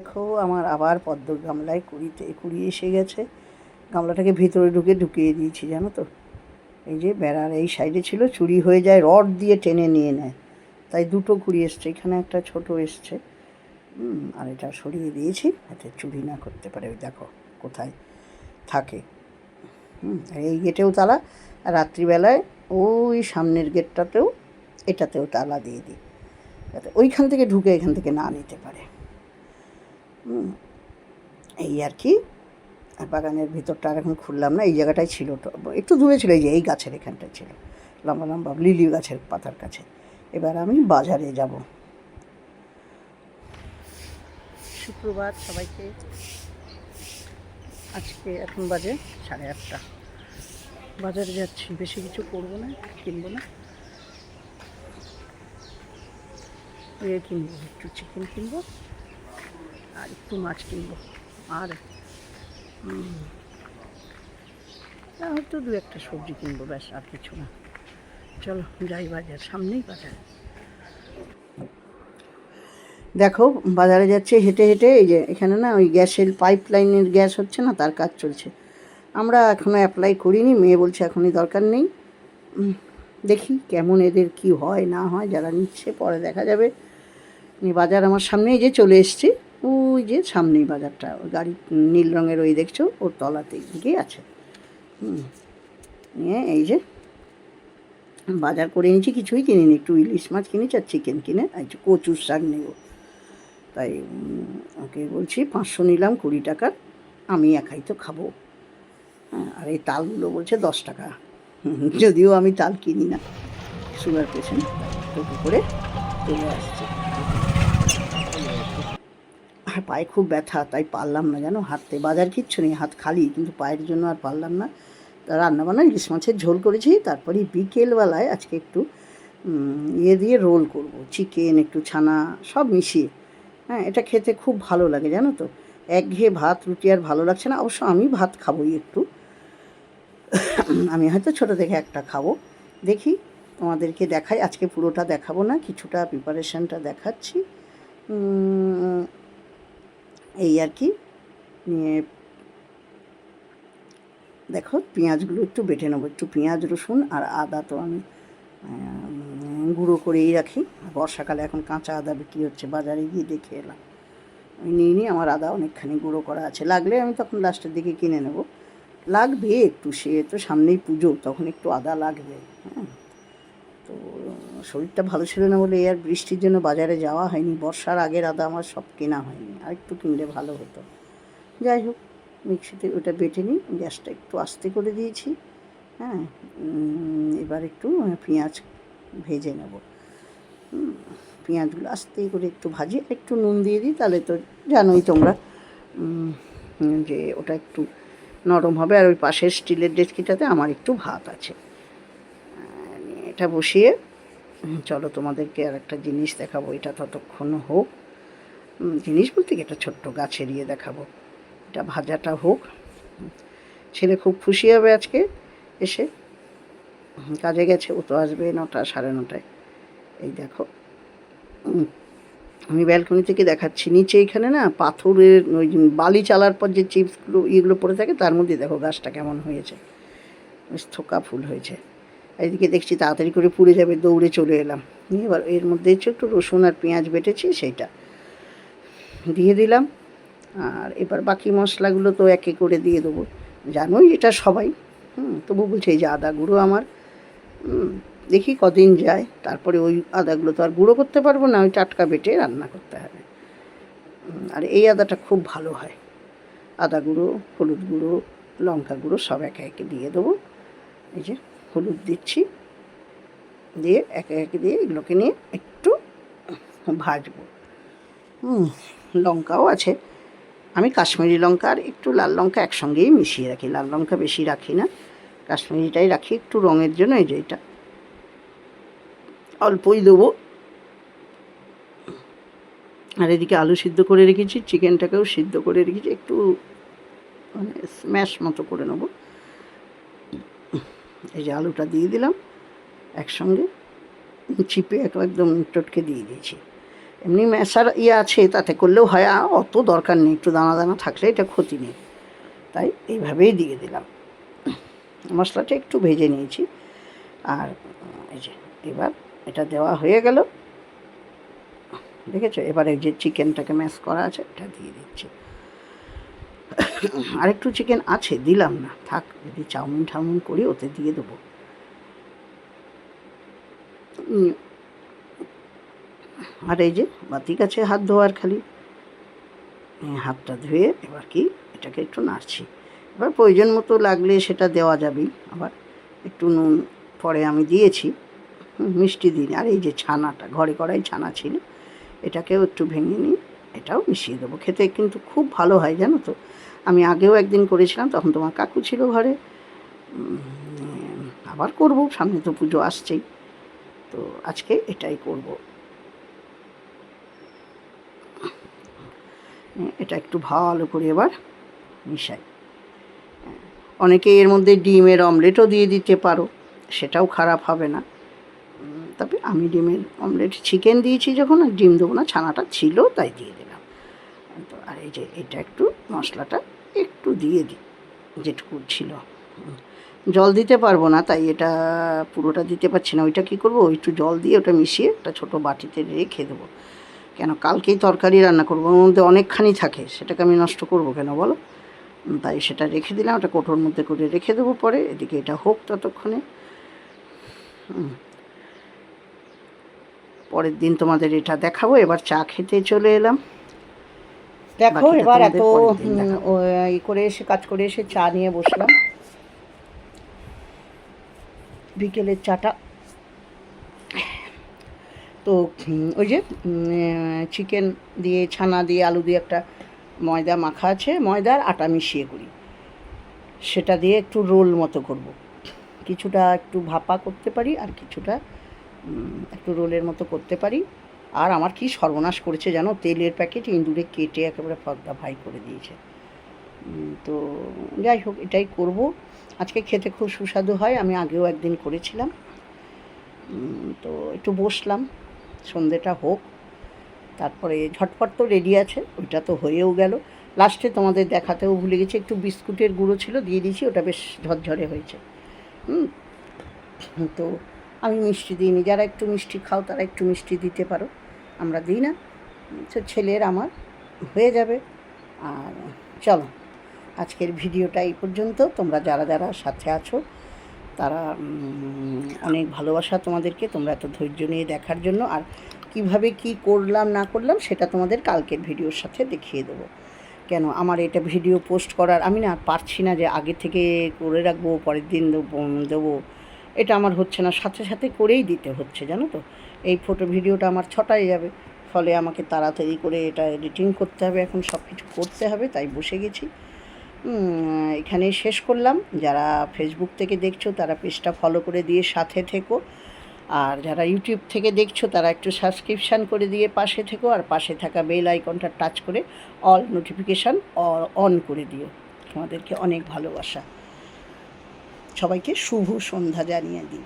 দেখো, আমার আবার পদ্ম গামলায় কুড়িতে কুড়ি এসে গেছে। গামলাটাকে ভিতরে ঢুকে ঢুকিয়ে দিয়েছি, জানো তো। এই যে বেড়ার এই সাইডে ছিল, চুরি হয়ে যায়, রড দিয়ে টেনে নিয়ে নেয়। তাই দুটো কুড়ি এসছে, এখানে একটা ছোট এসছে। আর এটা সরিয়ে দিয়েছি, যাতে চুরি না করতে পারে। ওই দেখো, কোথায় থাকে। এই গেটেও তালা। রাত্রিবেলায় ওই সামনের গেটটাতেও, এটাতেও তালা দিয়ে দিই। যাতে ওইখান থেকে ঢুকে এখান থেকে না নিতে পারে। এই আর কি। আর বাগানের ভিতরটা আর এখন খুললাম না এই জায়গাটাই ছিল তো একটু দূরে ছিল এই যে এই গাছের এখানটায় ছিল লম্বা লম্বা লিলি গাছের পাতার কাছে। এবার আমি বাজারে যাব। শুক্রবার সবাইকে। আজকে এখন বাজে সাড়ে আটটা। বাজারে যাচ্ছি বেশি কিছু করব না কিনবো না। ওই কিনবো একটু চিকেন কিনবো। আর একটু মাছ কিনবো। আর হয়তো দু একটা সবজি কিনবো, ব্যাস, আর কিছু না। চলো, যাই বাজার, সামনেই বাজার। দেখো, বাজারে যাচ্ছে, হেঁটে হেঁটে, এই যে এখানে না ওই গ্যাসের পাইপ লাইনের গ্যাস হচ্ছে না, তার কাজ চলছে। আমরা এখনও অ্যাপ্লাই করিনি, মেয়ে বলছে এখনই দরকার নেই। দেখি কেমন এদের কি হয়, না হয়, যারা নিচ্ছে, পরে দেখা যাবে। বাজার আমার সামনেই যে চলে এসছি। ওই যে সামনেই বাজারটা, ওই গাড়ি নীল রঙের ওই দেখছ, ওর তলাতে দিকেই আছে। হুম, নিয়ে এই যে বাজার করে এনেছি, কিছুই কিনিনি, একটু ইলিশ মাছ কিনেছি আর চিকেন কিনে, আর কচুর শাক নেব। তাই ওকে বলছি পাঁচশো নিলাম কুড়ি টাকার, আমি একাই তো খাব। হ্যাঁ আর এই তালগুলো বলছে দশ টাকা। যদিও আমি তাল কিনি না। সুগার পেশেন্ট করে চলে আসছে। পায়ে খুব ব্যথা, তাই পারলাম না জানো? হাঁটতে বাজার কিচ্ছু নেই, হাত খালি, কিন্তু পায়ের জন্য আর পারলাম না। তা রান্নাবান্না, ইলিশ মাছের ঝোল করেছি তারপরে বিকেলবেলায় আজকে একটু ইয়ে দিয়ে রোল করব। চিকেন, একটু ছানা, সব মিশিয়ে। হ্যাঁ এটা খেতে খুব ভালো লাগে, জানো তো? একঘেয়ে ভাত, রুটি আর ভালো লাগছে না, অবশ্য আমি ভাত খাবোই একটু। আমি হয়তো ছোটো থেকে একটা খাব। দেখি, তোমাদেরকে দেখাই, আজকে পুরোটা দেখাবো না, কিছুটা প্রিপারেশনটা দেখাচ্ছি। এই আর কি, নিয়ে দেখো পেঁয়াজগুলো একটু বেটে নেব, একটু পেঁয়াজ, রসুন আর আদা তো আমি গুঁড়ো করেই রাখি। বর্ষাকালে এখন কাঁচা আদা বিক্রি হচ্ছে, বাজারে গিয়ে দেখে এলাম। আমি নিয়ে নিই, আমার আদা অনেকখানি গুঁড়ো করা আছে। লাগলে আমি তখন লাস্টের দিকে কিনে নেব। লাগবে একটু, সে তো সামনেই পুজো, তখন একটু আদা লাগবে হ্যাঁ। তো শরীরটা ভালো ছিল না বলে এই আর বৃষ্টির জন্য বাজারে যাওয়া হয়নি। বর্ষার আগের আদা আমার সব কেনা হয়নি। আর একটু কিনলে ভালো হতো। যাই হোক, মিক্সিতে ওটা বেটে নিই, গ্যাসটা একটু আস্তে করে দিয়েছি হ্যাঁ এবার একটু পেঁয়াজ ভেজে নেব। পেঁয়াজগুলো আস্তে করে একটু ভাজি একটু নুন দিয়ে দিই, তাহলে তো জানোই তোমরা যে ওটা একটু নরম হবে, আর ওই পাশের স্টিলের ডেচকিটাতে আমার একটু ভাত আছে। এটা বসিয়ে, চলো তোমাদেরকে আর একটা জিনিস দেখাবো, এটা ততক্ষণ হোক। জিনিস বলতে কি, একটা ছোট্ট গাছের ইয়ে দেখাবো। এটা ভাজাটা হোক। ছেলে খুব খুশি হবে আজকে এসে। কাজে গেছে, ও তো আসবে নটা, সাড়ে নটায়। এই দেখো। আমি ব্যালকনি থেকে দেখাচ্ছি। নিচে এখানে না পাথরের ওই বালি চালার পর যে চিপসগুলো, ইয়েগুলো পড়ে থাকে, তার মধ্যে দেখো গাছটা কেমন হয়েছে। থোকা ফুল হয়েছে। এদিকে দেখছি তাড়াতাড়ি করে পুড়ে যাবে, দৌড়ে চলে এলাম। নিয়ে এবার এর মধ্যে একটু রসুন আর পেঁয়াজ বেটেছি, সেইটা। দিয়ে দিলাম। আর এবার বাকি মশলাগুলো তো একে করে দিয়ে দেবো। জানোই এটা সবাই। হুম, তবু বলছে এই যে আদা গুঁড়ো আমার। দেখি কদিন যায়। তারপরে ওই আদাগুলো তো আর গুঁড়ো করতে পারব না, ওই টাটকা বেটে রান্না করতে হবে। আর এই আদাটা খুব ভালো হয়। আদা গুঁড়ো, হলুদ গুঁড়ো, লঙ্কা গুঁড়ো সব একে একে দিয়ে দেবো। এই যে হলুদ দিচ্ছি। দিয়ে একে একে দিয়ে এগুলোকে নিয়ে একটু ভাজবো। হুম লঙ্কাও আছে। আমি কাশ্মীরি লঙ্কা আর একটু লাল লঙ্কা একসঙ্গেই মিশিয়ে রাখি। লাল লঙ্কা বেশি রাখি না। কাশ্মীরিটাই রাখি একটু রঙের জন্য, এই যে এটা। অল্পই দেবো। আর এদিকে আলু সিদ্ধ করে রেখেছি, চিকেনটাকেও সিদ্ধ করে রেখেছি। একটু মানে স্ম্যাশ মতো করে নেব। এই যে আলুটা দিয়ে দিলাম একসঙ্গে। চিপে একদম টটকে দিয়ে দিয়েছি। এমনি ম্যাশার ইয়ে আছে, তাতে করলেও হয় অত দরকার নেই, একটু দানা দানা থাকলে এটা ক্ষতি নেই। তাই এইভাবেই দিয়ে দিলাম। মশলাটা একটু ভেজে নিয়েছি। আর এই যে, এবার এটা দেওয়া হয়ে গেল। দেখেছ? এবারে যে চিকেনটাকে ম্যাশ করা আছে, এটা দিয়ে দিচ্ছি। আর একটু চিকেন আছে, দিলাম না। থাক, যদি চাউমিন ঠাউমিন করি, ওতে দিয়ে দেবো। আর এই যে বাতিক আছে, হাত ধোয়ার খালি। হাতটা ধুয়ে এবার কি, এটাকে একটু নাড়ছি। এবার প্রয়োজন মতো লাগলে সেটা দেওয়া যাবেই আবার একটু নুন পরে আমি দিয়েছি মিষ্টি দিন আর এই যে ছানাটা, ঘরে করাই ছানা ছিল, এটাকেও একটু ভেঙে নিই, এটাও মিশিয়ে দেবো। খেতে কিন্তু খুব ভালো হয়, জানো তো। আমি আগেও একদিন করেছিলাম, তখন তোমার কাকু ছিল ঘরে। আবার করব, সামনে তো পুজো আসছেই। তো আজকে এটাই করব। এটা একটু ভালো করে এবার মিশাই। অনেকে এর মধ্যে ডিমের অমলেটও দিয়ে দিতে পারো, সেটাও খারাপ হবে না। তবে আমি ডিমের অমলেট চিকেন দিয়েছি যখন, আর ডিম দেবো না, ছানাটা ছিল তাই দিয়ে দিলাম। তো আর এই যে এটা একটু মশলাটা একটু দিয়ে দিই, যেটুকু ছিল। জল দিতে পারব না, তাই এটা পুরোটা দিতে পারছি না। ওইটা কী করব? একটু জল দিয়ে ওটা মিশিয়ে একটা ছোটো বাটিতে রেখে দেবো। কেন? কালকেই তরকারি রান্না করব ওর মধ্যে অনেকখানি থাকে সেটাকে আমি নষ্ট করব কেন বলো? তাই সেটা রেখে দিলাম ওটা কোটোর মধ্যে করে রেখে দেবো পরে এদিকে এটা হোক ততক্ষণে। পরের দিন তোমাদের এটা দেখাবো এবার চা খেতে চলে এলাম। দেখো এবার এত ই করে এসে কাজ করে এসে চা নিয়ে বসলাম। বিকেলের চাটা তো ওই যে চিকেন দিয়ে, ছানা দিয়ে, আলু দিয়ে একটা ময়দা মাখা আছে, ময়দার আটা মিশিয়ে করি। সেটা দিয়ে একটু রোল মতো করব। কিছুটা একটু ভাপা করতে পারি আর কিছুটা একটু রোলের মতো করতে পারি। আর আমার কি সর্বনাশ করেছে জানো? তেলের প্যাকেট ইঁদুরে কেটে একেবারে ফর্দা ভাই করে দিয়েছে। তো যাই হোক, এটাই করব। আজকে খেতে খুব সুস্বাদু হয়, আমি আগেও একদিন করেছিলাম। তো একটু বসলাম। সন্ধেটা হোক। তারপরে ঝটপট তো রেডি আছে, ওইটা তো হয়েও গেল। লাস্টে তোমাদের দেখাতেও ভুলে গেছি, একটু বিস্কুটের গুঁড়ো ছিল, দিয়ে দিয়েছি, ওটা বেশ ঝরঝরে হয়েছে। তো আমি মিষ্টি দিইনি, যারা একটু মিষ্টি খাও, তারা একটু মিষ্টি দিতে পারো। আমরা দিই না, তো ছেলের আমার হয়ে যাবে। আর চলো, আজকের ভিডিওটা এই পর্যন্ত। তোমরা যারা যারা সাথে আছো তারা অনেক ভালোবাসা তোমাদেরকে, তোমরা এত ধৈর্য নিয়ে দেখার জন্য। আর কীভাবে কি করলাম, না করলাম, সেটা তোমাদের কালকের ভিডিওর সাথে দেখিয়ে দেবো। কেন? আমার এটা ভিডিও পোস্ট করার, আমি না পারছি না যে আগে থেকে করে রাখব, পরের দিন দেবো। এটা আমার হচ্ছে না, সাথে সাথে করেই দিতে হচ্ছে, জানো তো? এই ফটো ভিডিওটা আমার ছটায় যাবে, ফলে আমাকে তাড়াতাড়ি করে এটা এডিটিং করতে হবে, এখন সব কিছু করতে হবে, তাই বসে গেছি। উম, এখানেই শেষ করলাম। যারা ফেসবুক থেকে দেখছ তারা পেজটা ফলো করে দিয়ে সাথে থেকো। আর যারা ইউটিউব থেকে দেখছ তারা একটু সাবস্ক্রিপশান করে দিয়ে পাশে থেকো। আর পাশে থাকা বেল আইকনটা টাচ করে অল নোটিফিকেশান অন করে দিও। তোমাদেরকে অনেক ভালোবাসা। সবাইকে শুভ সন্ধ্যা জানিয়ে দিই।